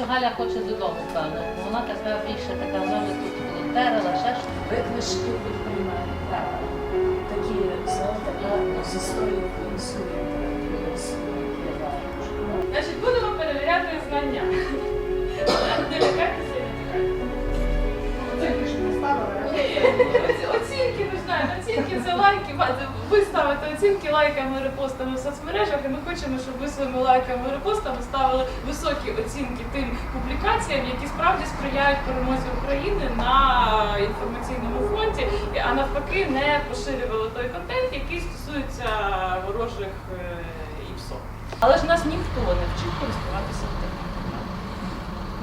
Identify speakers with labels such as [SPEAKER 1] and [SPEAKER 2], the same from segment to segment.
[SPEAKER 1] що Галя хоче додому, певно. Вона така більше така зони тут волонтерила, ще ж.
[SPEAKER 2] Ви книжки підприємні, так. Такі, знаєте, гарно з історією української.
[SPEAKER 3] Значить, будемо перевіряти знання. Не лякайтеся, не. Оці- Оцінки, ми знаємо, лайки. Ви ставите оцінки лайками, репостами в соцмережах, і ми хочемо, щоб ви своїми лайками, репостами ставили високі оцінки тим публікаціям, які справді сприяють перемозі України на інформаційному фронті, а навпаки не поширювали той контент, який стосується ворожих е, ІПСО. Але ж нас ніхто не вчив користуватися.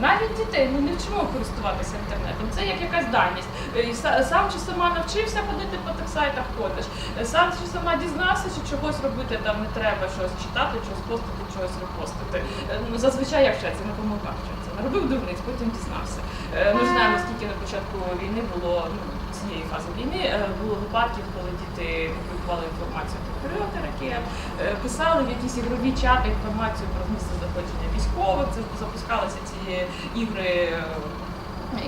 [SPEAKER 3] Навіть дітей ми не вчимо користуватися інтернетом. Це як якась даність. Е, і Сам чи сама навчився ходити по тих сайтах, ходиш. Е, Сам чи сама дізнався, що чогось робити там не треба, щось читати, щось постити, чогось репостити. Е, Ну, зазвичай як вчаться, не помилках вчаться. Наробив дурниць, потім дізнався. Ми ж знаємо, скільки на початку війни було ну, цієї фази війни е, було випадків, коли діти публікували інформацію про польоти ракет, писали в якісь ігрові чати інформацію про місце знаходження військових. Це запускалися ці ігри. е,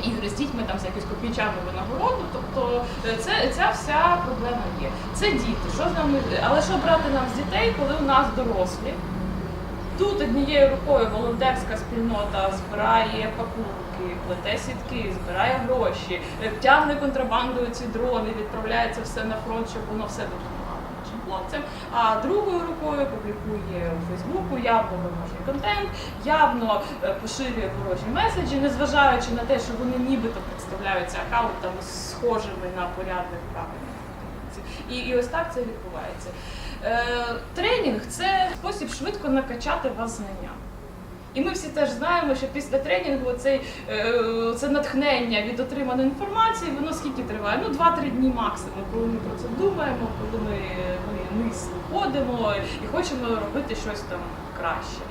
[SPEAKER 3] Ігри з дітьми там з якоюсь копійчану винагороду, тобто е, це ця вся проблема є. Це діти. Що з нами, але що брати нам з дітей, коли у нас дорослі? Тут однією рукою волонтерська спільнота збирає пакунки, плете сітки, збирає гроші, тягне контрабандою ці дрони, відправляється все на фронт, щоб воно все допомагало нашим хлопцям. А другою рукою публікує у Фейсбуку явно ворожий контент, явно е, поширює ворожі меседжі, незважаючи на те, що вони нібито представляються аккаунтами схожими на порядних правильних. І, і ось так це відбувається. Е, тренінг це спосіб швидко накачати вас знання. І ми всі теж знаємо, що після тренінгу цей, е, це натхнення від отриманої інформації, воно скільки триває? Ну, 2-3 дні максимум, коли ми про це думаємо, коли ми, мисло ходимо і хочемо робити щось там краще.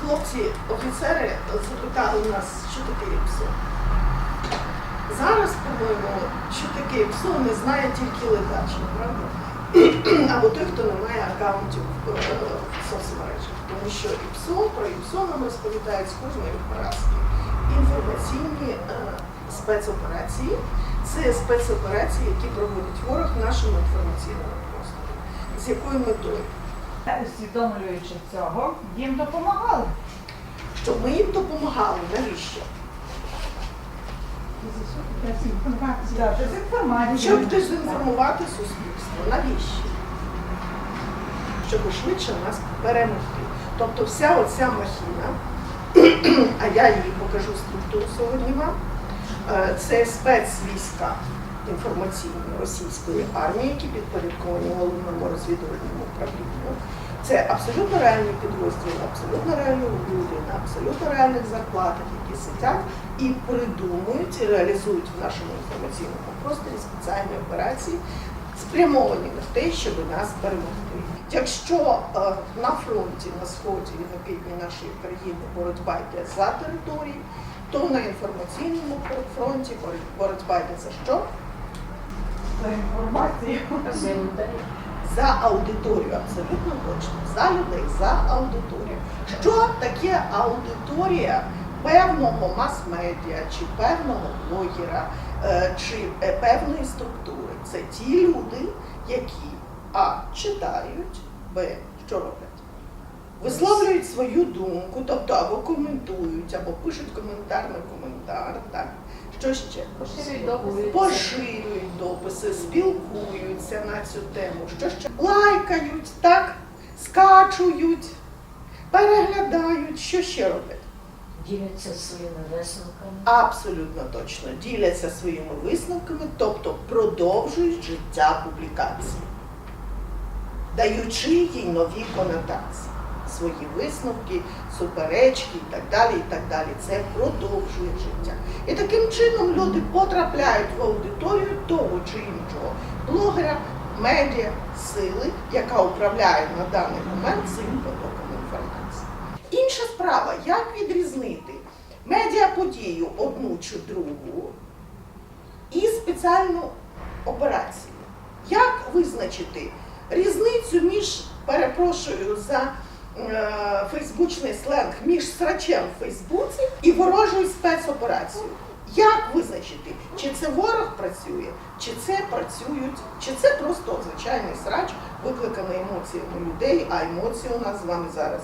[SPEAKER 4] Хлопці, офіцери запитали нас, що таке ІПСО. Зараз, по-моєму, що таке ІПСО не знає тільки ледач, правда? Або той, хто не має аккаунтів е, в соцмережах. Тому що ІПСО, про ІПСО нам розповідають з кожної поразки. Інформаційні е, спецоперації це спецоперації, які проводить ворог нашому інформаційному просторі. З якою метою?
[SPEAKER 5] усвідомлюючи цього, їм допомагали.
[SPEAKER 4] Щоб ми їм допомагали, навіщо?
[SPEAKER 5] Дезінформація.
[SPEAKER 4] Щоб дезінформувати суспільство. Навіщо? Щоб швидше нас перемогти. Тобто вся оця махіна, а я її покажу структуру сьогодні вам, е, це спецвійська інформаційні російської армії, які підпорядковані головному розвідувальному управлінню. Це абсолютно реальні підрозділи, абсолютно реальні люди на абсолютно реальних зарплатах, сидять і придумують і реалізують в нашому інформаційному просторі спеціальні операції, спрямовані на те, щоб нас перемогти. Якщо е, на фронті, на сході і на півдні нашої країни боротьба йде за території, то на інформаційному фронті боротьба йде за що?
[SPEAKER 5] За інформацію.
[SPEAKER 2] За
[SPEAKER 4] аудиторію, абсолютно точно. За людей, за аудиторію. Що таке аудиторія певного мас-медіа, чи певного блогера, е, чи е, певної структури? Це ті люди, які А. Читають, Б. Що роблять? Висловлюють свою думку, тобто або коментують, або пишуть коментар на коментар. Так. Що ще?
[SPEAKER 1] Поширюють дописи.
[SPEAKER 4] поширюють дописи, спілкуються на цю тему, що ще лайкають, так, скачують, переглядають, що ще роблять?
[SPEAKER 2] Діляться своїми висновками.
[SPEAKER 4] Абсолютно точно діляться своїми висновками, тобто продовжують життя публікації, даючи їй нові конотації, свої висновки, суперечки і так далі. і так далі. Це продовжує життя. І таким чином люди потрапляють в аудиторію того чи іншого блогера, медіа, сили, яка управляє на даний момент цим потоком інформації. Інша справа, як відрізнити медіаподію одну чи другу і спеціальну операцію. Як визначити різницю між, перепрошую за е, фейсбучний сленг, між срачем в Фейсбуці і ворожою спецоперацією. Як визначити, чи це ворог працює, чи це працюють, чи це просто звичайний срач, викликаний емоціями людей, а емоції у нас з вами зараз.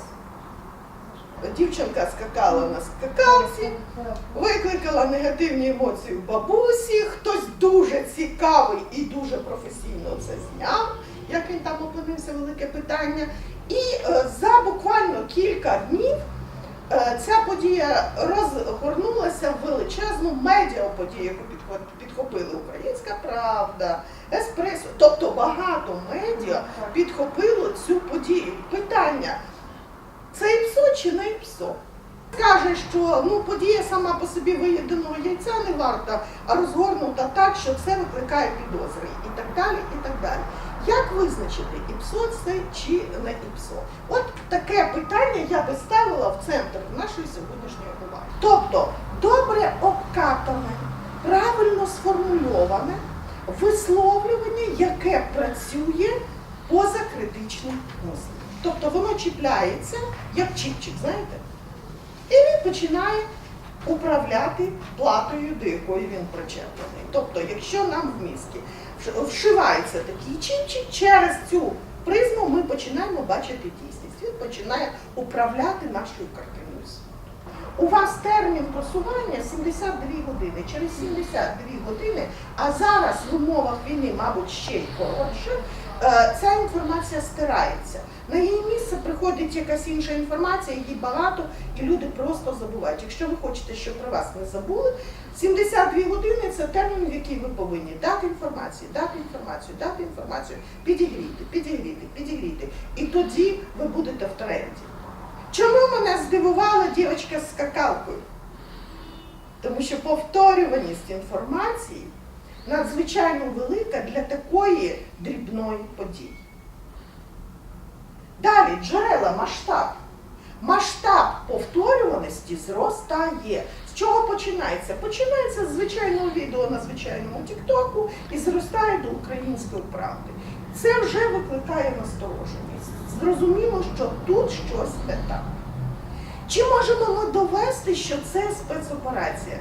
[SPEAKER 4] Дівчинка скакала на скакалці, викликала негативні емоції в бабусі, хтось дуже цікавий і дуже професійно це зняв, як він там опинився, велике питання. І е, за буквально кілька днів е, ця подія розгорнулася в величезну медіаподію, яку підхопили Українська Правда, Еспресо. Тобто багато медіа підхопило цю подію. Питання. Це ІПСО чи не ІПСО? Каже, що ну, подія сама по собі виєденого яйця не варта, а розгорнута так, що це викликає підозри і так далі. і так далі. Як визначити, ІПСО це чи не ІПСО? От таке питання я би ставила в центр нашої сьогоднішньої уваги. Тобто добре обкатане, правильно сформульоване висловлювання, яке працює поза критичним мисленням. Тобто воно чіпляється, як чіпчик, знаєте? І він починає управляти платою, до якої він причеплений. Тобто, якщо нам в мізки вшивається такий чіпчик, через цю призму ми починаємо бачити дійсність. Він починає управляти нашою картиною. У вас термін просування 72 години. Через 72 години, а зараз в умовах війни, мабуть, ще й коротше, ця інформація стирається. На її місце приходить якась інша інформація, її багато, і люди просто забувають. Якщо ви хочете, щоб про вас не забули, 72 години це термін, в який ви повинні дати інформацію, дати інформацію, дати інформацію, підігріти, підігріти, підігріти. І тоді ви будете в тренді. Чому мене здивувала дівчинка з скакалкою? Тому що повторюваність інформації надзвичайно велика для такої дрібної події. Далі джерела масштаб. Масштаб повторюваності зростає. З чого починається? Починається з звичайного відео на звичайному Тіктоку і зростає до української правди. Це вже викликає настороженість. Зрозуміло, що тут щось не так. Чи можемо ми довести, що це спецоперація?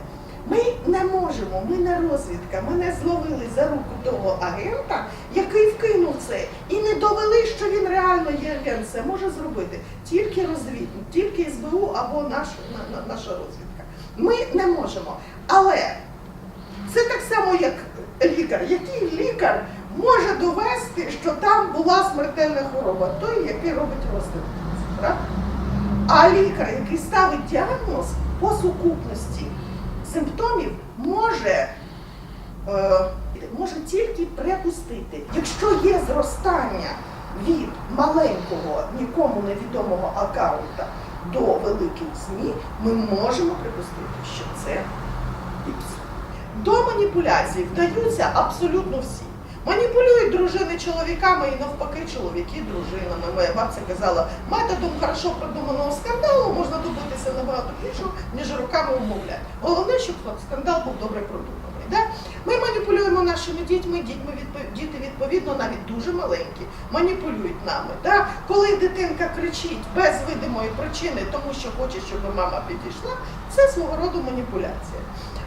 [SPEAKER 4] Ми не можемо, ми не розвідка, ми не зловили за руку того агента, який вкинув це, і не довели, що він реально є агент. Це може зробити тільки розвідник, тільки СБУ або наш, на- на- наша розвідка. Ми не можемо. Але це так само, як лікар. Який лікар може довести, що там була смертельна хвороба? Той, який робить розвідку. А лікар, який ставить діагноз по сукупності симптомів, може, е, може тільки припустити, якщо є зростання від маленького, нікому невідомого аккаунта до великих ЗМІ, ми можемо припустити, що це ІПС. До маніпуляцій вдаються абсолютно всі. Маніпулюють дружини чоловіками і навпаки чоловіки дружинами. Моя бабця казала, методом хорошо продуманого скандалу можна добитися набагато більшого, ніж руками умовлять. Головне, щоб скандал був добре продуманий. Да? Ми маніпулюємо нашими дітьми, дітьми відпо- діти відповідно навіть дуже маленькі, маніпулюють нами. Да? Коли дитинка кричить без видимої причини, тому що хоче, щоб мама підійшла, це свого роду маніпуляція.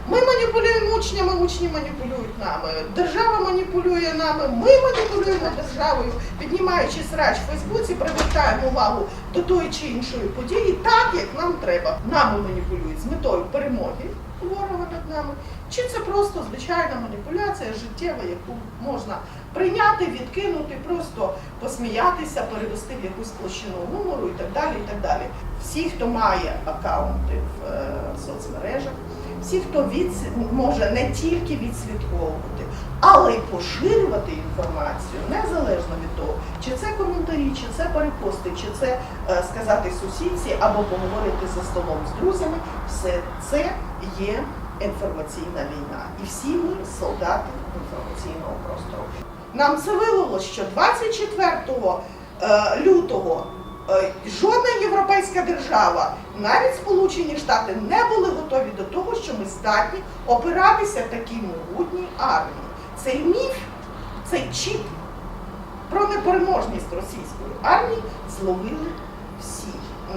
[SPEAKER 4] Ми маніпулюємо учнями, учні маніпулюють нами. Держава маніпулює нами, ми маніпулюємо державою, піднімаючи срач в Фейсбуці, привертаємо увагу до тої чи іншої події так, як нам треба. Нами маніпулюють з метою перемоги ворога над нами. Чи це просто звичайна маніпуляція життєва, яку можна прийняти, відкинути, просто посміятися, перевести в якусь площину гумору і так далі. і так далі. Всі, хто має аккаунти в е, соцмережах, всі, хто від, може не тільки відслідковувати, але й поширювати інформацію, незалежно від того, чи це коментарі, чи це перепости, чи це е, сказати сусідці або поговорити за столом з друзями, все це є інформаційна війна. І всі ми солдати інформаційного простору. Нам це виявилось, що 24 е, лютого е, жодна європейська держава, навіть Сполучені Штати, не були готові до того, що ми здатні опиратися такій могутній армії. Цей міф, цей чіп про непереможність російської армії зловили всі,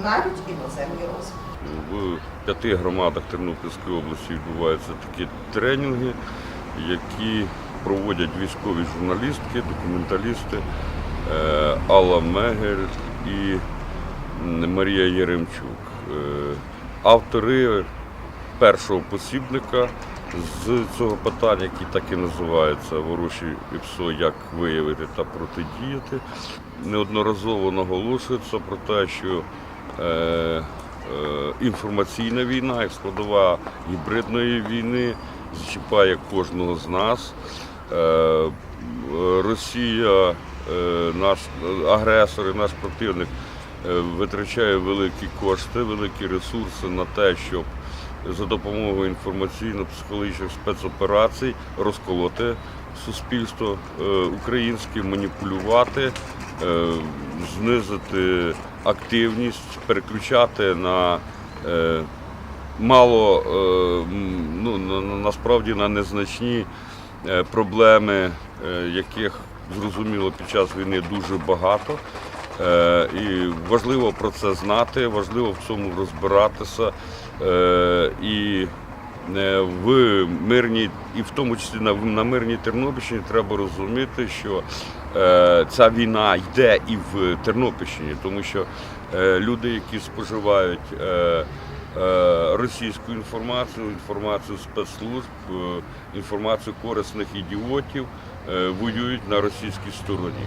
[SPEAKER 4] навіть іноземні розвідки.
[SPEAKER 6] в п'яти громадах Тернопільської області відбуваються такі тренінги, які проводять військові журналістки, документалісти е, Алла Мегер і Марія Єремчук. Е, Автори першого посібника з цього питання, який так і називається Ворожі і ПСО, як виявити та протидіяти, неодноразово наголошується про те, що е, е, інформаційна війна, як складова гібридної війни, зачіпає кожного з нас. Росія, наш агресор і наш противник витрачає великі кошти, великі ресурси на те, щоб за допомогою інформаційно-психологічних спецоперацій розколоти суспільство е, українське, маніпулювати, е, знизити активність, переключати на е, мало е, ну, на- на- насправді на незначні е, проблеми, е, яких зрозуміло під час війни дуже багато. Е, І важливо про це знати, важливо в цьому розбиратися. Е, І е, в мирній, і в тому числі на, на мирній Тернопільщині треба розуміти, що е, ця війна йде і в Тернопільщині, тому що е, люди, які споживають е, е, російську інформацію, інформацію спецслужб, е, інформацію корисних ідіотів, е, воюють на російській стороні.